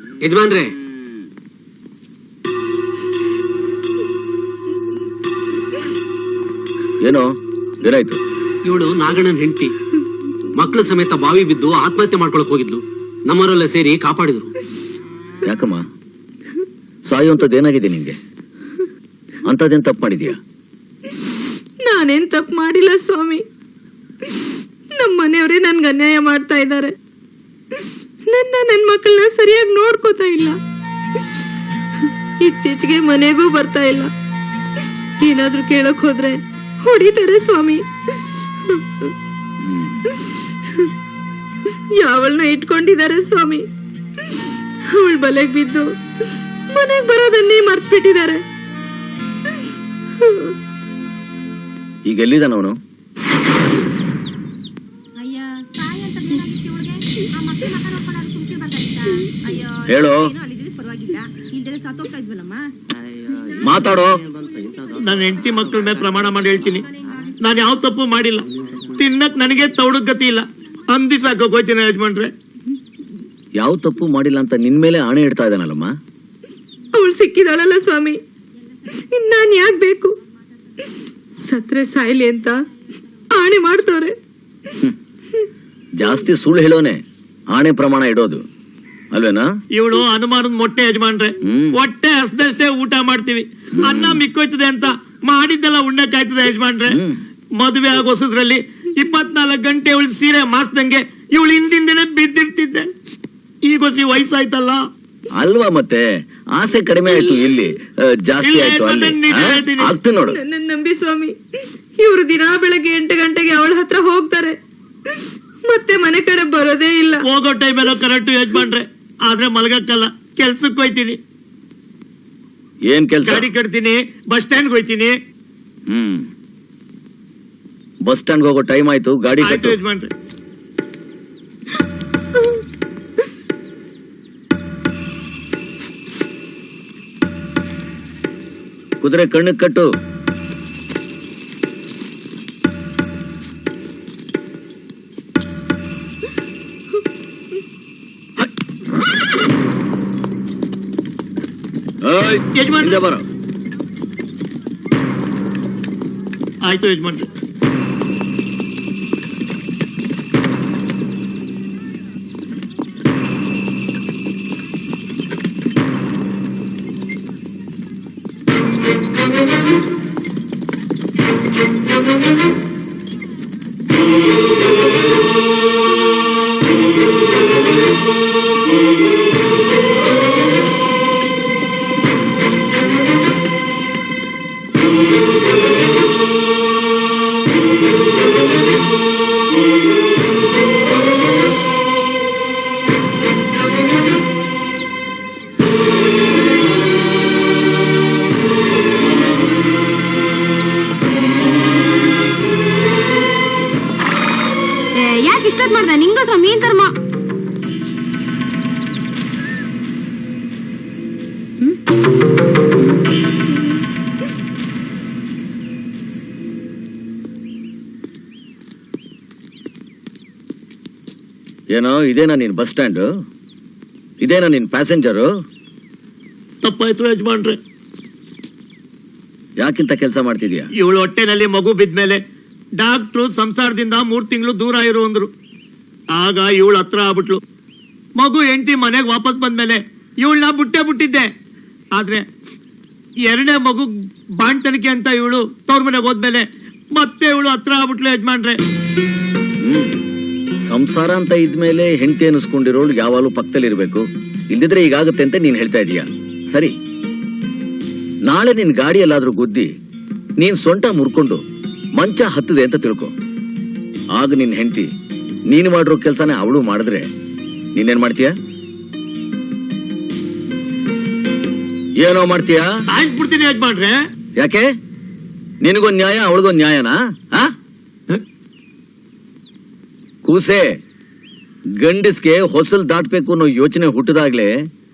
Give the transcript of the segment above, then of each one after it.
ಯಜಮಾನ್ರೆ. ಏನೋ ಏನಾಯ್ತು? ಇವಳು ನಾಗಣ್ಣನ ಹೆಂಡತಿ. ಮಕ್ಕಳ ಸಮೇತ ಬಾವಿ ಬಿದ್ದು ಆತ್ಮಹತ್ಯೆ ಮಾಡ್ಕೊಳಕ್ ಹೋಗಿದ್ಲು. ನಮ್ಮವರೆಲ್ಲ ಸೇರಿ ಕಾಪಾಡಿದ್ರು. ಯಾಕಮ್ಮ? ಸಾಯುವಂಥದ್ದು ಏನಾಗಿದೆ ನಿಂಗೆ? ಅಂತದೇನ್ ತಪ್ಪು ಮಾಡಿದ್ಯಾ? ನಾನೇನ್ ತಪ್ಪು ಮಾಡಿಲ್ಲ ಸ್ವಾಮಿ. ನಮ್ಮ ಮನೆಯವರೇ ನನ್ಗೆ ಅನ್ಯಾಯ ಮಾಡ್ತಾ ಇದ್ದಾರೆ. ನನ್ನ ನನ್ನ ಮಕ್ಕಳನ್ನ ಸರಿಯಾಗಿ ನೋಡ್ಕೋತಾ ಇಲ್ಲ. ಇತ್ತೀಚೆಗೆ ಮನೆಗೂ ಬರ್ತಾ ಇಲ್ಲ. ಏನಾದ್ರೂ ಕೇಳಕ್ ಹೋದ್ರೆ ಹೊಡಿತಾರೆ ಸ್ವಾಮಿ. ಯಾವಳನ್ನ ಇಟ್ಕೊಂಡಿದ್ದಾರೆ ಸ್ವಾಮಿ? ಅವಳ ಬಲೆಗ್ ಬಿದ್ದು ಮನೆಗ್ ಬರೋದನ್ನೇ ಮರ್ತ್ಬಿಟ್ಟಿದ್ದಾರೆ. ಈಗ ಎಲ್ಲಿದ್ದಾನವನು? ಹೇಳು. ಮಾತಾಡೋ. ನನ್ನ ಹೆಂಡತಿ ಮಕ್ಕಳ ಮೇಲೆ ಪ್ರಮಾಣ ಮಾಡಿ ಹೇಳ್ತೀನಿ. ನಾನು ಯಾವ ತಪ್ಪು ಮಾಡಿಲ್ಲ. ತಿನ್ನಕ್ ನನಗೆ ತೌಡ ಗತಿ ಇಲ್ಲ. ಅಂದಿ ಸಾಕೋಕ್ ಗೋಚಿನ ಯಜಮಾನ್ರೆ. ಯಾವ ತಪ್ಪು ಮಾಡಿಲ್ಲ ಅಂತ ನಿನ್ ಮೇಲೆ ಆಣೆ ಇಡ್ತಾ ಇದ್ದಾನಲ್ಲಮ್ಮ? ಅವಳು ಸಿಕ್ಕಿದಾಳಲ್ಲ ಸ್ವಾಮಿ. ಇನ್ ನಾನ್ ಯಾಕ್ ಬೇಕು? ಸತ್ರೆ ಸಾಯ್ಲಿ ಅಂತ ಆಣೆ ಮಾಡ್ತವ್ರೆ ಜಾಸ್ತಿ ಸುಳ್ಳು ಹೇಳೋನೆ ಆಣೆ ಪ್ರಮಾಣ ಇಡೋದು. ಅಲ್ವೇನಾ? ಇವಳು ಅನುಮಾನದ ಮೊಟ್ಟೆ ಯಜಮಾನ್ರೆ. ಹೊಟ್ಟೆ ಹಸ್ದಷ್ಟೇ ಊಟ ಮಾಡ್ತೀವಿ. ಅನ್ನ ಮಿಕ್ಕೋಯ್ತದೆ ಅಂತ ಮಾಡಿದ್ದೆಲ್ಲ ಉಣ್ಣಕ್ಕಾಯ್ತದೆ ಯಜಮಾನ್ರೆ. ಮದುವೆ ಆಗೋಸದ್ರಲ್ಲಿ ಇಪ್ಪತ್ನಾಲ್ಕು ಗಂಟೆ ಇವಳು ಸೀರೆ ಮಾಸ್ದಂಗೆ ಇವಳು ಹಿಂದಿಂದನೇ ಬಿದ್ದಿರ್ತಿದ್ದೆ. ಈಗ ಹೊಸಿ ವಯಸ್ಸಾಯ್ತಲ್ಲ. ಅಲ್ವಾ ಮತ್ತೆ? ಆಸೆ ಕಡಿಮೆ ಆಯ್ತು ಇಲ್ಲಿ. ಜಾಸ್ತಿ ಆಯ್ತು ಅಲ್ಲಿ. ನೋಡು. ನನ್ನ ನಂಬಿ ಸ್ವಾಮಿ ಇವ್ರು ದಿನಾ ಬೆಳಗ್ಗೆ ಎಂಟು ಗಂಟೆಗೆ ಅವಳ ಹತ್ರ ಹೋಗ್ತಾರೆ. ಮತ್ತೆ ಮನೆ ಕಡೆ ಬರೋದೇ ಇಲ್ಲ. ಹೋಗೋ ಟೈಮೆಲ್ಲ ಕರೆಕ್ಟ್ ಯಜಮಾನ್ರೆ. ಆದ್ರೆ ಮಲಗಕ್ಕಲ್ಲ. ಕೆಲ್ಸಕ್ಕೆ ಹೋಯ್ತೀನಿ. ಏನ್ ಕೆಲ್ಸ? ಗಾಡಿ ಕಟ್ತೀನಿ ಬಸ್ ಸ್ಟ್ಯಾಂಡ್ ಹೋಯ್ತೀನಿ. ಹ್ಮ್. ಬಸ್ ಸ್ಟ್ಯಾಂಡ್ ಹೋಗೋ ಟೈಮ್ ಆಯ್ತು ಗಾಡಿ ಆಯ್ತು ಕಟ್ಟು ಯಜಮಾನ್ರೆ. ಕುದುರೆ ಕಣ್ಣಕ್ ಕಟ್ಟು. ಬರೋ. ಆಯ್ತು ಯಜಮಾನ್ರೆ. ಯಾಕೆ ಮೀನ್ ತರ್ಮ ಏನೋ ಇದೇನಾ ನೀನ್ ಬಸ್ ಸ್ಟ್ಯಾಂಡ್? ಇದೇನಾ ನಿನ್ ಪ್ಯಾಸೆಂಜರು? ತಪ್ಪಾಯ್ತು ಯಜಮಾನ್ರೆ. ಯಾಕಿಂತ ಕೆಲಸ ಮಾಡ್ತಿದ್ಯಾ? ಇವಳು ಹೊಟ್ಟೆನಲ್ಲಿ ಮಗು ಬಿದ್ಮೇಲೆ ಡಾಕ್ಟ್ರು ಸಂಸಾರದಿಂದ ಮೂರ್ ತಿಂಗಳು ದೂರ ಇರು ಅಂದ್ರು. ಆಗ ಇವಳು ಹತ್ರ ಆಗ್ಬಿಟ್ಲು. ಮಗು ಹೆಂಡತಿ ಮನೆಗೆ ವಾಪಸ್ ಬಂದ್ಮೇಲೆ ಇವಳನ್ನ ಬುಟ್ಟೆ ಬಿಟ್ಟಿದ್ದೆ ಆದ್ರೆ ಎರಡನೇ ಮಗು ಬಾಣ್ತನಿಕೆ ಅಂತ ಇವಳು ತವ್ರ ಮನೆಗೆ ಹೋದ್ಮೇಲೆ ಮತ್ತೆ ಇವಳು ಹತ್ರ ಆಗ್ಬಿಟ್ಲು ಯಜಮಾನ್ರೆ. ಸಂಸಾರ ಅಂತ ಇದ್ಮೇಲೆ ಹೆಂಡತಿ ಅನಿಸ್ಕೊಂಡಿರೋಳು ಯಾವಾಗಲೂ ಪಕ್ಕದಲ್ಲಿ ಇರ್ಬೇಕು. ಇಲ್ದಿದ್ರೆ ಈಗಾಗುತ್ತೆ ಅಂತ ನೀನ್ ಹೇಳ್ತಾ ಇದೀಯ. ಸರಿ. ನಾಳೆ ನಿನ್ ಗಾಡಿಯಲ್ಲಾದ್ರೂ ಗುದ್ದಿ ನೀನ್ ಸೊಂಟ ಮುರ್ಕೊಂಡು ಮಂಚ ಹತ್ತದೆ ಅಂತ ತಿಳ್ಕೊ. ಆಗ ನಿನ್ ಹೆಂಡತಿ ನೀನು ಮಾಡಿರೋ ಕೆಲಸನೇ ಅವಳು ಮಾಡಿದ್ರೆ ನೀನೇನ್ ಮಾಡ್ತೀಯ? ಏನೋ ಮಾಡ್ತೀಯ? ಸಾಯಿಸ್ಬಿಡ್ತೀನಿ ಯಜಮಾನ್ರೆ. ಯಾಕೆ? ನಿನಗೊಂದ್ ನ್ಯಾಯ ಅವಳಿಗೊಂದ್ ನ್ಯಾಯನಾ? ಕೂಸೆ ಗಂಡಸ್ಗೆ ಹೊಸಲ್ ದಾಟ್ಬೇಕು ಅನ್ನೋ ಯೋಚನೆ ಹುಟ್ಟಿದಾಗ್ಲೇ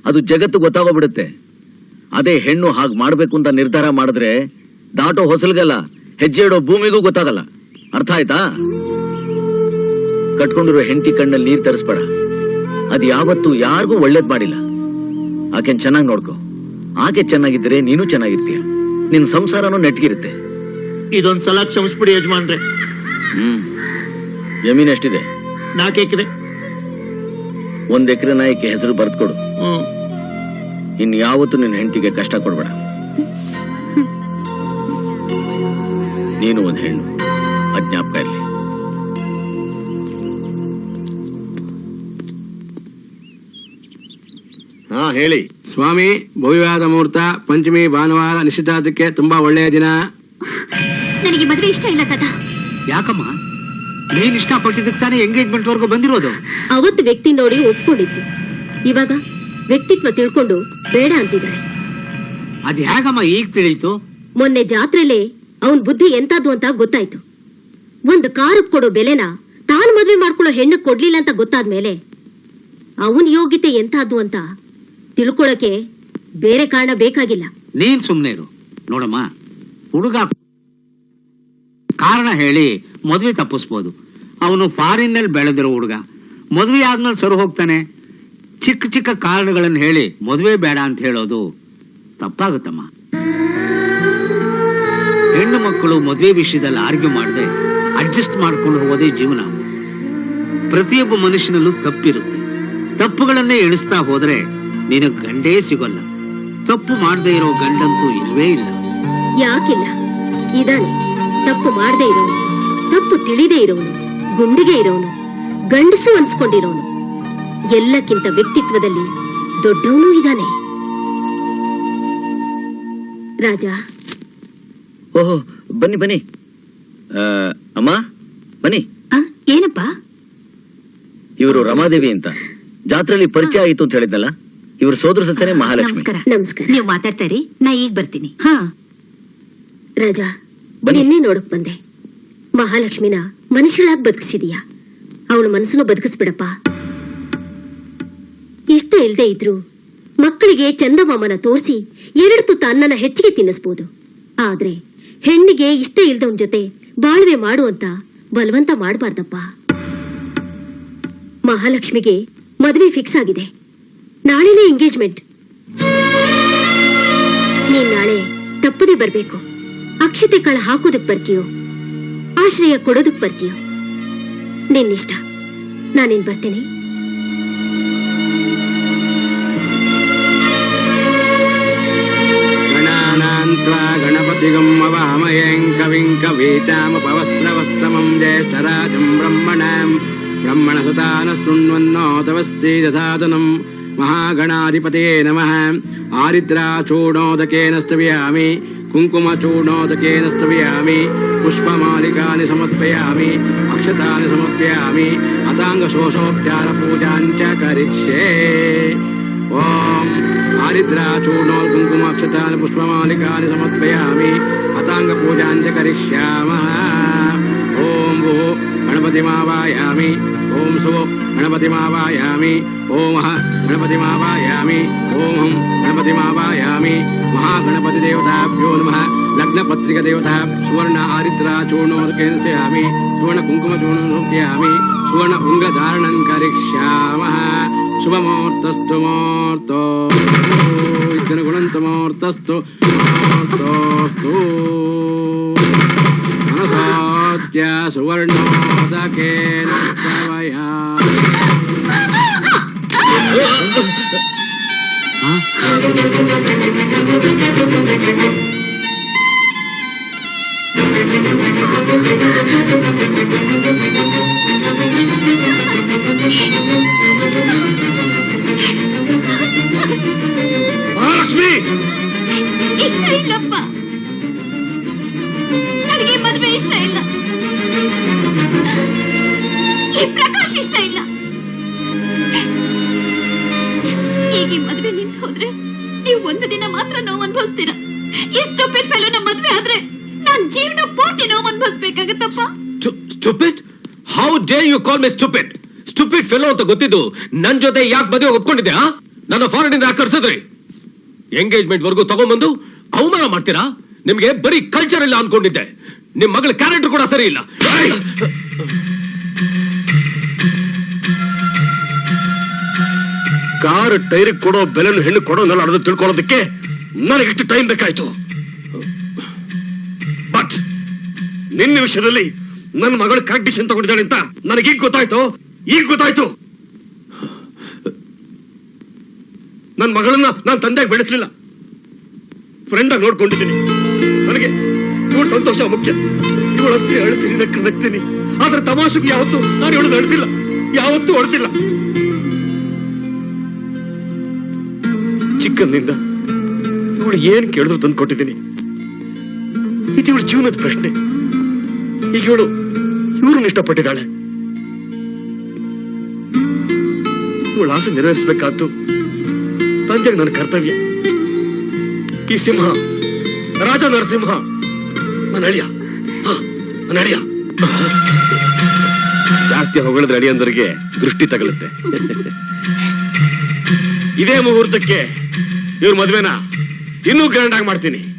ಅದು ಜಗತ್ತು ಗೊತ್ತಾಗೋಗ್ಬಿಡುತ್ತೆ. ಅದೇ ಹೆಣ್ಣು ಹಾಗೆ ಮಾಡ್ಬೇಕು ಅಂತ ನಿರ್ಧಾರ ಮಾಡಿದ್ರೆ ದಾಟೋ ಹೊಸಲ್ಗಲ್ಲ ಹೆಜ್ಜೆ ಇಡೋ ಭೂಮಿಗೂ ಗೊತ್ತಾಗಲ್ಲ. ಅರ್ಥ ಆಯ್ತಾ? ಕಟ್ಕೊಂಡಿರೋ ಹೆಂಡತಿ ಕಣ್ಣಲ್ಲಿ ನೀರ್ ತರಿಸ್ಬೇಡ. ಅದ್ ಯಾವತ್ತು ಯಾರಿಗೂ ಒಳ್ಳೇದ್ ಮಾಡಿಲ್ಲ. ಆಕೆನ್ ಚೆನ್ನಾಗಿ ನೋಡ್ಕೋ. ಆಕೆ ಚೆನ್ನಾಗಿದ್ರೆ ನೀನು ಚೆನ್ನಾಗಿರ್ತೀಯ. ನಿನ್ ಸಂಸಾರನೂ ನೆಟ್ಗಿರುತ್ತೆ. ಇದೊಂದ್ ಸಲ ಕ್ಷಮಿಸ್ಬಿಡಿ ಯಜಮಾನ್ರೆ. ಹ್ಮ್. ಜಮೀನ್ ಎಷ್ಟಿದೆ? ನಾಲ್ಕು ಎಕರೆ. ಒಂದ್ ಎಕರೆ ನಾಯಕ್ಕೆ ಹೆಸರು ಬರ್ದ್ಕೊಡು. ಹ್ಮ್ ಇನ್ ಯಾವತ್ತು ನಿನ್ನ ಹೆಂಡತಿಗೆ ಕಷ್ಟ ಕೊಡ್ಬೇಡ. ನೀನು ಒಂದ್ ಹೆಣ್ಣು. ಅಜ್ಞಾಪಕ ಇರ್ಲಿ. ಹೇಳಿ. ಸ್ವಾಮಿ ಭವ್ಯವಾದ ಮುಹೂರ್ತ ಪಂಚಮಿ ಭಾನುವಾರ ನಿಶ್ಚಿತಾರ್ಥಕ್ಕೆ ತುಂಬಾ ಒಳ್ಳೆಯ ದಿನ. ನನಗೆ ಮದುವೆ ಇಷ್ಟ ಇಲ್ಲ ತಾತ. ಯಾಕಮ್ಮ? ನೀನ್ ಇಷ್ಟಪಟ್ಟಿದ್ದಕ್ಕೆ ತಾನೇ ಎಂಗೇಜ್ಮೆಂಟ್ ವರ್ಗ ಬಂದಿರೋದು? ಅವತ್ತು ವ್ಯಕ್ತಿ ನೋಡಿ ಒಪ್ಕೊಂಡಿದ್ವಿ ಇವಾಗ ವ್ಯಕ್ತಿತ್ವ ತಿಳ್ಕೊಂಡು ಬೇಡ ಅಂತಿದ್ದಾರೆ. ಅದ್ ಹೇಗಮ್ಮ ಈಗ ತಿಳಿಯಿತು? ಮೊನ್ನೆ ಜಾತ್ರೆಲೆ ಅವನ್ ಬುದ್ಧಿ ಎಂತಾದ್ವು ಅಂತ ಗೊತ್ತಾಯ್ತು. ಒಂದು ಕಾರು ಕೊಡೋ ಬೆಲೆನ ತಾನು ಮದ್ವೆ ಮಾಡ್ಕೊಳ್ಳೋ ಹೆಣ್ಣು ಕೊಡ್ಲಿಲ್ಲ ಅಂತ ಗೊತ್ತಾದ್ಮೇಲೆ ಅವನ್ ಯೋಗ್ಯತೆ ಎಂತಾದ್ವು ಅಂತ ತಿಳ್ಕೊಳಕ್ಕೆ ಬೇರೆ ಕಾರಣ ಬೇಕಾಗಿಲ್ಲ. ನೀನ್ ಸುಮ್ನೆ ಇರು. ನೋಡಮ್ಮ, ಹುಡುಗ ಕಾರಣ ಹೇಳಿ ಮದುವೆ ತಪ್ಪಿಸ್ಬೋದು. ಅವನು ಫಾರಿನ್ನಲ್ಲಿ ಬೆಳೆದಿರೋ ಹುಡುಗ. ಮದುವೆ ಆದ್ಮೇಲೆ ಸರು ಹೋಗ್ತಾನೆ. ಚಿಕ್ಕ ಚಿಕ್ಕ ಕಾರಣಗಳನ್ನು ಹೇಳಿ ಮದುವೆ ಬೇಡ ಅಂತ ಹೇಳೋದು ತಪ್ಪಾಗುತ್ತಮ್ಮ. ಹೆಣ್ಣು ಮಕ್ಕಳು ಮದುವೆ ವಿಷಯದಲ್ಲಿ ಆರ್ಗ್ಯೂ ಮಾಡದೆ ಅಡ್ಜಸ್ಟ್ ಮಾಡ್ಕೊಂಡು ಹೋಗೋದೇ ಜೀವನ. ಪ್ರತಿಯೊಬ್ಬ ಮನುಷ್ಯನಲ್ಲೂ ತಪ್ಪಿರುತ್ತೆ. ತಪ್ಪುಗಳನ್ನೇ ಎಣಿಸ್ತಾ ಹೋದ್ರೆ ನಿನಗ್ ಗಂಡೇ ಸಿಗೋಲ್ಲ. ತಪ್ಪು ಮಾಡದೇ ಇರೋ ಗಂಡಂತೂ ಇಲ್ವೇ ಇಲ್ಲ. ಯಾಕಿಲ್ಲ? ಇದಾನೆ. ತಪ್ಪು ಮಾಡದೇ ಇರೋನು. ತಪ್ಪು ತಿಳಿದೇ ಇರೋನು. ಗುಂಡಿಗೆ ಇರೋನು. ಗಂಡಸು ಅನ್ಸ್ಕೊಂಡಿರೋನು. ಎಲ್ಲಕ್ಕಿಂತ ವ್ಯಕ್ತಿತ್ವದಲ್ಲಿ ದೊಡ್ಡವನು ಇದಾನೆ. ರಾಜ. ಓಹೋ ಬನ್ನಿ ಬನ್ನಿ. ಆ, ಅಮ್ಮ ಬನ್ನಿ. ಏನಪ್ಪ? ಇವರು ರಮಾದೇವಿ ಅಂತ. ಜಾತ್ರೆಯಲ್ಲಿ ಪರಿಚಯ ಆಯಿತು ಅಂತ ಹೇಳಿದ್ನಲ್ಲ ಇವ್ರ ಸೋದರ ಸಸ್ಯನೇ ಮಹಾಲಕ್ಷ್ಮಿ. ನಮಸ್ಕಾರ. ನೀವು ಮಾತಾಡ್ತಾರಿ ನಾ ಈಗ ಬರ್ತೀನಿ. ಹಾ. ರಾಜ ಬನ್ನಿ. ನಿನ್ನೆ ನೋಡಕ್ ಬಂದೆ. ಮಹಾಲಕ್ಷ್ಮಿನ ಮನುಷ್ಯಳಾಗ್ ಬದುಕಿಸಿದೀಯಾ. ಅವಳ ಮನಸ್ಸನ್ನು ಬದುಕಿಸ್ಬಿಡಪ್ಪ. ಇಷ್ಟ ಇಲ್ದೇ ಇದ್ರು ಮಕ್ಕಳಿಗೆ ಚಂದಮಾಮನ ತೋರಿಸಿ ಎರಡು ತುತ್ತ ಅನ್ನನ ಹೆಚ್ಚಿಗೆ ತಿನ್ನಿಸ್ಬೋದು. ಆದ್ರೆ ಹೆಣ್ಣಿಗೆ ಇಷ್ಟ ಇಲ್ದವನ್ ಜೊತೆ ಬಾಳ್ವೆ ಮಾಡು ಅಂತ ಬಲವಂತ ಮಾಡಬಾರ್ದಪ್ಪ. ಮಹಾಲಕ್ಷ್ಮಿಗೆ ಮದುವೆ ಫಿಕ್ಸ್ ಆಗಿದೆ. ನಾಳೆನೇ ಎಂಗೇಜ್ಮೆಂಟ್ ನೀನ್ ನಾಳೆ ತಪ್ಪದೆ ಬರ್ಬೇಕು. ಅಕ್ಷತೆ ಕಾಳ ಹಾಕೋದಕ್ ಬರ್ತೀಯೋ? ಆಶ್ರಯ ಕೊಡೋದಕ್ ಬರ್ತೀಯೋ? ನಿನ್ನಿಷ್ಟ. ನಾನೇನ್ ಬರ್ತೇನೆ? ಗಣಪತಿಗಂ ಅವಾಮಯಂ ಕವಿಂ ಕವೀತಾಮಪವಸ್ತ್ರವಸ್ತಮಂ ಜ್ಯೇಷ್ಠರಾಜಂ ಬ್ರಹ್ಮಣಾಂ. ಬ್ರಹ್ಮಣ ಸುತಾನ ಶೃಣ್ವನ್ನೋ ತವಸ್ತಿ ದಸಾದನಂ మహాగణాధిపతే నమ. ఆరిద్రాచూర్ణోదకేన స్తవ్యామి కుంకుమచూర్ణోదకేన స్తవ్యామి పుష్పమాలికాని సమర్పయామి అక్షతాని సమర్పయామి అతాంగశోషోపచార పూజాంచ కరిష్యే. ఓం ఆరిద్రాచూర్ణోల్ కుంకుమాక్షతాని పుష్పమాలికాని సమర్పయామి అతాంగ పూజాంచ కరిష్యామ. ఓం భూ గణపతి మావాయామి ఓం శుభ గణపతిమావాయామి. ఓం గణపతిమావాయామి. ఓం హం మహాగణపతి దేవతాభ్యో నమ. లగ్న పత్రిక దేవత సువర్ణ ఆరిద్ర చూర్ణోర్కేన్స్యామి సువర్ణ కుంకుమ చూర్ణం నృత్యామి సువర్ణ ఉంగ ధారణం కరిష్యామ శుభమూర్తస్థు మూర్తో ఇద్దరు గుణంతమూర్తస్థు మూర్తోస్తూ ಮನಸಾತ್ಯ ಸುವರ್ಣೋದಕೇನ ಸ್ತವಯಾ ಮಹಾಲಕ್ಷ್ಮಿ! ಇಷ್ಟ ಇಲ್ಲಪ್ಪ. ಇಷ್ಟ ಇಲ್ಲ. ಈಗ ಈ ನಿಂತು ಹೋದ್ರೆ ನೀವು ಒಂದು ದಿನ ಮಾತ್ರ ನೋವು ಅನುಭವಿಸ್ತೀರಾ? ಸ್ಟೂಪಿಡ್ ಫೆಲೋ ನಮ್ಮ ಮದುವೆ ಆದ್ರೆ ನಾನ್ ಜೀವನ ಪೂರ್ತಿ ನೋವು ಅನುಭವಿಸ್ಬೇಕಾಗತ್ತಪ್ಪ. Stupid how dare you call me stupid stupid fellow ಅಂತ ಗೊತ್ತಿದ್ದು ನನ್ ಜೊತೆ ಯಾಕೆ ಮದುವೆ ಒಪ್ಕೊಂಡಿದ್ದೆ? ನನ್ನ ಫಾರಿನ್ ಇಂದ ಆಕರ್ಸಿದ್ರಿ ಎಂಗೇಜ್ಮೆಂಟ್ ವರ್ಗು ತಗೊಂಡ್ಬಂದು ಅವಮಾನ ಮಾಡ್ತೀರಾ? ನಿಮ್ಗೆ ಬರೀ ಕಲ್ಚರ್ ಇಲ್ಲ ಅನ್ಕೊಂಡಿದ್ದೆ. ನಿಮ್ ಮಗಳ ಕ್ಯಾರೆಕ್ಟರ್ ಕೂಡ ಸರಿ ಇಲ್ಲ. ಕಾರ್ ಟೈರ್ ಕೊಡೋ ಬೆಲೆನು ಹೆಣ್ಣು ಕೊಡೋನಲ್ಲ ಅರ್ಧ ತಿಳ್ಕೊಳ್ಳೋದಕ್ಕೆ ಇಷ್ಟು ಟೈಮ್ ಬೇಕಾಯ್ತು. ಬಟ್ ನಿನ್ನ ವಿಷಯದಲ್ಲಿ ನನ್ನ ಮಗಳ ಕರೆಕ್ಟ್ ಡಿಸಿಷನ್ ತಗೊಂಡಿದ್ದಾಳೆ ಅಂತ ನನಗೀಗ ಗೊತ್ತಾಯ್ತು. ಈಗ ಗೊತ್ತಾಯ್ತು. ನನ್ನ ಮಗಳನ್ನ ನಾನು ತಂದೆಗೆ ಬೆಳೆಸಲಿಲ್ಲ. ಫ್ರೆಂಡ್ ಆಗಿ ನೋಡ್ಕೊಂಡಿದ್ದೀನಿ. ನನಗೆ ಇವಳು ಸಂತೋಷ ಮುಖ್ಯ. ಇವಳು ಅಷ್ಟೇ ಅಳ್ತೀನಿ ನಗ್ತೀನಿ ಆದ್ರೆ ತಮಾಷೆಗೆ ಯಾವತ್ತು ನಾನು ಇವಳು ನಡೆಸಿಲ್ಲ. ಯಾವತ್ತೂ ಹೊಡೆಸಿಲ್ಲ ಚಿಕ್ಕಂದಿಂದ ಇವಳು ಏನ್ ಕೇಳಿದ್ರು ತಂದು ಕೊಟ್ಟಿದ್ದೀನಿ. ಇದು ಇವಳು ಜೀವನದ ಪ್ರಶ್ನೆ. ಈಗ ಇವಳು ಇವ್ರನ್ನ ಇಷ್ಟಪಟ್ಟಿದ್ದಾಳೆ. ಇವಳ ಆಸೆ ನೆರವೇರಿಸಬೇಕಾದ್ದು ತಂದೆಗೆ ನನ್ನ ಕರ್ತವ್ಯ. ಈ ಸಿಂಹ, ರಾಜ ನರಸಿಂಹ ನನ್ನ ಅಳಿಯ. ಜಾಸ್ತಿ ಹೊಗಳಿದ್ರೆ ಅಳಿಯಂದರಿಗೆ ದೃಷ್ಟಿ ತಗಲುತ್ತೆ. ಇದೇ ಮುಹೂರ್ತಕ್ಕೆ ಇವ್ರ ಮದ್ವೆನ? ಇನ್ನೂ ಗ್ರ್ಯಾಂಡ್ ಆಗಿ ಮಾಡ್ತೀನಿ.